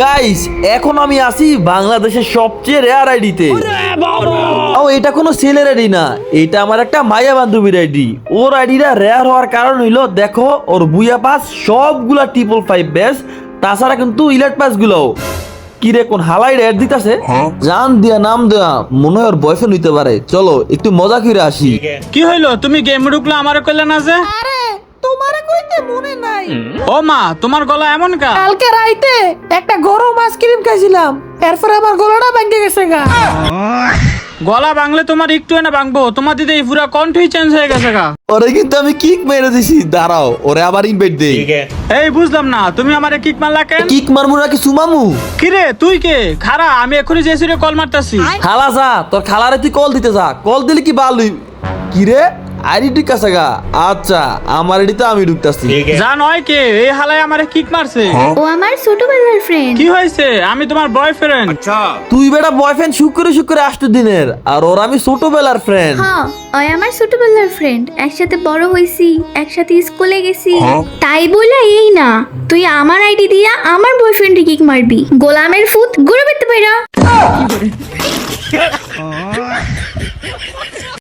Guys এখন আমি আছি বাংলাদেশের সবচেয়ে রেয়ার আইডিতে ও এটা কোনো ছেলের আইডি না। এটা আমার একটা মায়া বান্ধবীর আইডি ওর আইডিটা রেয়ার হওয়ার কারণ হইল দেখো ওর বুয়া পাস সবগুলা ট্রিপল ফাইভ বেস তাছাড়া কিন্তু ইলেট পাস গুলাও। কিরে কোন হালাই রেড দিতাছে? জান দিয়া নাম দেয়া মনে হয় ওর বয়ফ্রেন্ড হইতে পারে। চলো একটু মজা করে আসি। কি হইল? তুমি গেমে ঢুকলে আমারে কইলে না যে? মনে নাই। ও মা তোমার গলা এমন কা কালকে রাইতে একটা গরম আইসক্রিম খাইছিলাম। এরপরে আমার গলাটা ভেঙে গেছে গা। গলা ভাঙলে তোমার একটু না ভাঙবো। তোমার দিদি পুরা কণ্ঠই চেঞ্জ হয়ে গেছে গা। ওরে কিন্তু আমি কিক মেরে দিছি। দাঁড়াও ওরে আবার ইনভাইট দেই। এই বুঝলাম না। তুমি আমারে কিক মারলা কেন? কিক মারমু নাকি সুমামু? কিরে তুই কে? খারা আমি এখনই জেসিরে কল মারতাছি। খালা যা তোর খালারে তুই কল দিতে যা। কল দিলে কি ভালোই কি রে আইডি ঠিক গা। আচ্ছা আমার আইডিতে আমি ঢুকতাছি। যা নয় কে এই হালাই আমারে কিক মারছে। ও আমার ছোটবেলার ফ্রেন্ড কি হয়েছে? আমি তোমার বয়ফ্রেন্ড তুই বেটা বয়ফ্রেন্ড শুক্রে শুক্রে আসতো দিনের। আর ওর আমি ছোটবেলার ফ্রেন্ড হ্যাঁ ওই আমার ছোটবেলার ফ্রেন্ড একসাথে বড় হইছি একসাথে স্কুলে গেছি। তাই বলে এই না। তুই আমার আইডি দিয়া আমার বয়ফ্রেন্ডে কিক মারবি। গোলামের ফুট ঘুরে পেতে পাইরা।